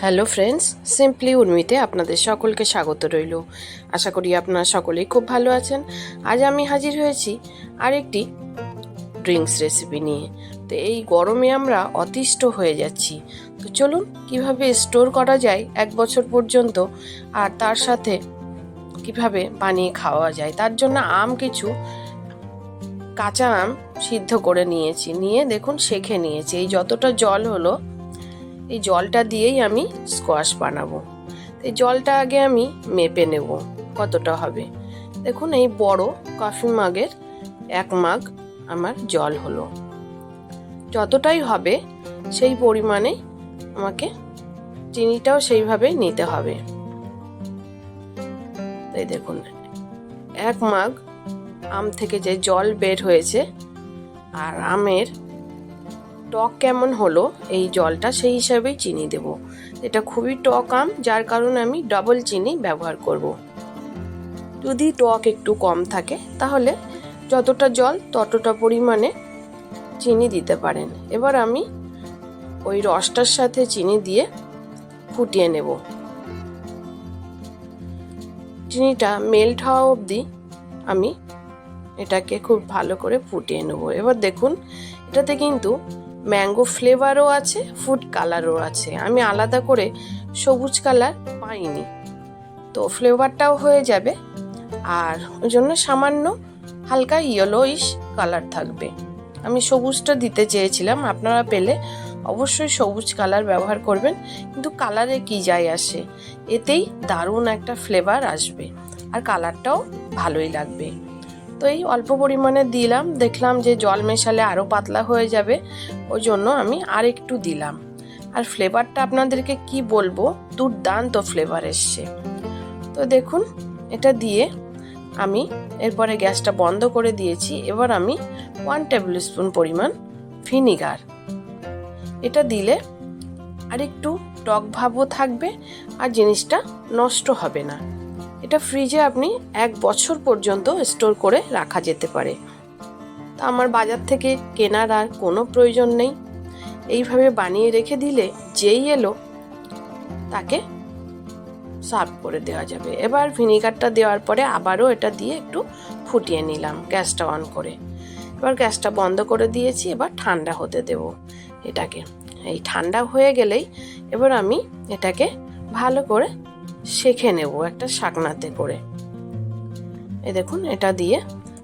Hello friends simply উর্মিতে আপনাদের সকলকে স্বাগত রইল। আশা করি আপনারা সকলেই খুব ভালো আছেন। আজ আমি হাজির হয়েছি আরেকটি ড্রিঙ্কস রেসিপি নিয়ে। তো এই গরমে আমরা অতিষ্ঠ হয়ে যাচ্ছি। তো চলুন, কীভাবে স্টোর করা যায় এক বছর পর্যন্ত আর তার সাথে কীভাবে বানিয়ে খাওয়া যায়, তার জন্য আম কিছু কাঁচা আম সিদ্ধ করে নিয়েছি। নিয়ে দেখুন শেখে নিয়েছি। এই যতটা জল হলো এই জলটা দিয়েই আমি স্কোয়াশ বানাবো। এই জলটা আগে আমি মেপে নেব, কতটা হবে। দেখুন, এই বড় কফি মাগের এক মাগ আমার জল হলো। যতটাই হবে, সেই পরিমাণে আমাকে চিনিটাও সেইভাবে নিতে হবে। তাই দেখুন, এক মাগ আম থেকে যে জল বের হয়েছে, আর আমের টক কেমন হলো, এই জলটা সেই হিসাবেই চিনি দেব। এটা খুবই টক আম, যার কারণে আমি ডবল চিনি ব্যবহার করব। যদি টক একটু কম থাকে, তাহলে যতটা জল, ততটা পরিমাণে চিনি দিতে পারেন। এবার আমি ওই রসটার সাথে চিনি দিয়ে ফুটিয়ে নেব। চিনিটা মেল্ট হওয়া অবধি আমি এটাকে খুব ভালো করে ফুটিয়ে নেব। এবার দেখুন, এটাতে কিন্তু ম্যাঙ্গো ফ্লেভারও আছে, ফুড কালারও আছে। আমি আলাদা করে সবুজ কালার পাইনি। তো ফ্লেভারটাও হয়ে যাবে। আর ওই জন্য সামান্য হালকা ইয়েলোইশ কালার থাকবে। আমি সবুজটা দিতে চেয়েছিলাম, আপনারা পেলে অবশ্যই সবুজ কালার ব্যবহার করবেন। কিন্তু কালারে কি যায় আসে, এতেই দারুণ একটা ফ্লেভার আসবে। আর কালারটাও ভালোই লাগবে। তো এই অল্প পরিমাণে দিলাম। দেখলাম যে জল মেশালে আরও পাতলা হয়ে যাবে ওই জন্য আমি আর একটু দিলাম। আর ফ্লেভারটা আপনাদেরকে কি বলব? দুর্দান্ত ফ্লেভার এসছে। তো দেখুন, এটা দিয়ে আমি এরপরে গ্যাসটা বন্ধ করে দিয়েছি। এবার আমি ওয়ান টেবিল স্পুন পরিমাণ ভিনিগার। এটা দিলে আর একটু টক ভাবও থাকবে আর জিনিসটা নষ্ট হবে না। এটা ফ্রিজে আপনি এক বছর পর্যন্ত স্টোর করে রাখা যেতে পারে। তা আমার বাজার থেকে কেনার আর কোনো প্রয়োজন নেই। এইভাবে বানিয়ে রেখে দিলে যেই এলো, তাকে সার্ভ করে দেওয়া যাবে। এবার ভিনিগারটা দেওয়ার পরে আবারও এটা দিয়ে একটু ফুটিয়ে নিলাম, গ্যাসটা অন করে। এবার গ্যাসটা বন্ধ করে দিয়েছি, এবার ঠান্ডা হতে দেব এটাকে। এই ঠান্ডা হয়ে গেলেই এবার আমি এটাকে ভালো করে শেখে নেব একটা শাকনাতে করে। এই দেখুন, এটা দিয়ে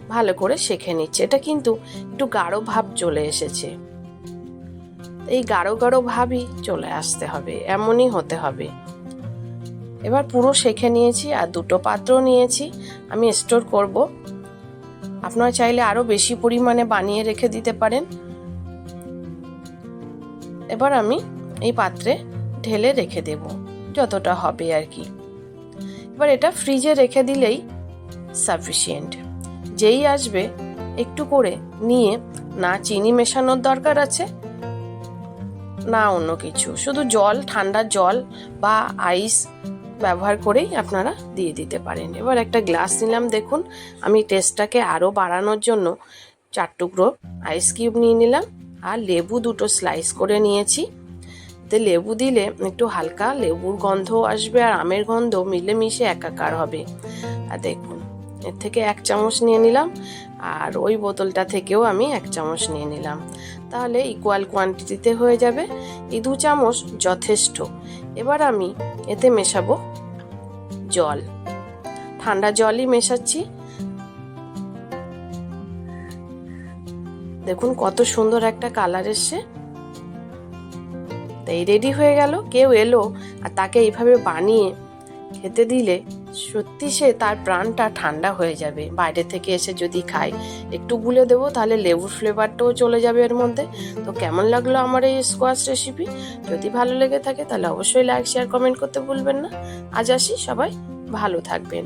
ভালো করে শেখে নিচ্ছে। এটা কিন্তু একটু গাঢ় ভাব চলে এসেছে। এই গাঢ় গাঢ় ভাবই চলে আসতে হবে, এমনই হতে হবে। এবার পুরো শেখে নিয়েছি আর দুটো পাত্র নিয়েছি। আমি স্টোর করব। আপনারা চাইলে আরও বেশি পরিমাণে বানিয়ে রেখে দিতে পারেন। এবার আমি এই পাত্রে ঢেলে রেখে দেব। যতটা হবে আর কি। এবার এটা ফ্রিজে রেখে দিলেই সাফিসিয়েন্ট যেই আসবে, একটু করে নিয়ে না চিনি মেশানোর দরকার আছে, না অন্য কিছু। শুধু জল, ঠান্ডা জল বা আইস ব্যবহার করেই আপনারা দিয়ে দিতে পারেন। এবার একটা গ্লাস নিলাম, দেখুন। আমি টেস্টটাকে আরও বাড়ানোর জন্য চার টুকরো আইস কিউব নিয়ে নিলাম। আর লেবু দুটো স্লাইস করে নিয়েছি। এতে লেবু দিলে একটু হালকা লেবুর গন্ধ আসবে আর আমের গন্ধ মিলেমিশে একাকার হবে। আর দেখুন, এর থেকে এক চামচ নিয়ে নিলাম আর ওই বোতলটা থেকেও আমি এক চামচ নিয়ে নিলাম। তাহলে ইকুয়াল কোয়ান্টিটিতে হয়ে যাবে। এই দু চামচ যথেষ্ট। এবার আমি এতে মেশাবো জল। ঠান্ডা জলই মেশাচ্ছি। দেখুন কত সুন্দর একটা কালার এসছে। তাই রেডি হয়ে গেল, কেউ এলো আর তাকে এইভাবে বানিয়ে খেতে দিলে সত্যি সে তার প্রাণটা ঠান্ডা হয়ে যাবে। বাইরে থেকে এসে যদি খায়, একটু গুলে দেবো, তাহলে লেবুর ফ্লেভারটাও চলে যাবে এর মধ্যে। তো কেমন লাগল আমার এই স্কোয়াশ রেসিপি যদি ভালো লেগে থাকে তাহলে অবশ্যই লাইক শেয়ার কমেন্ট করতে ভুলবেন না। আজ আসি সবাই, ভালো থাকবেন।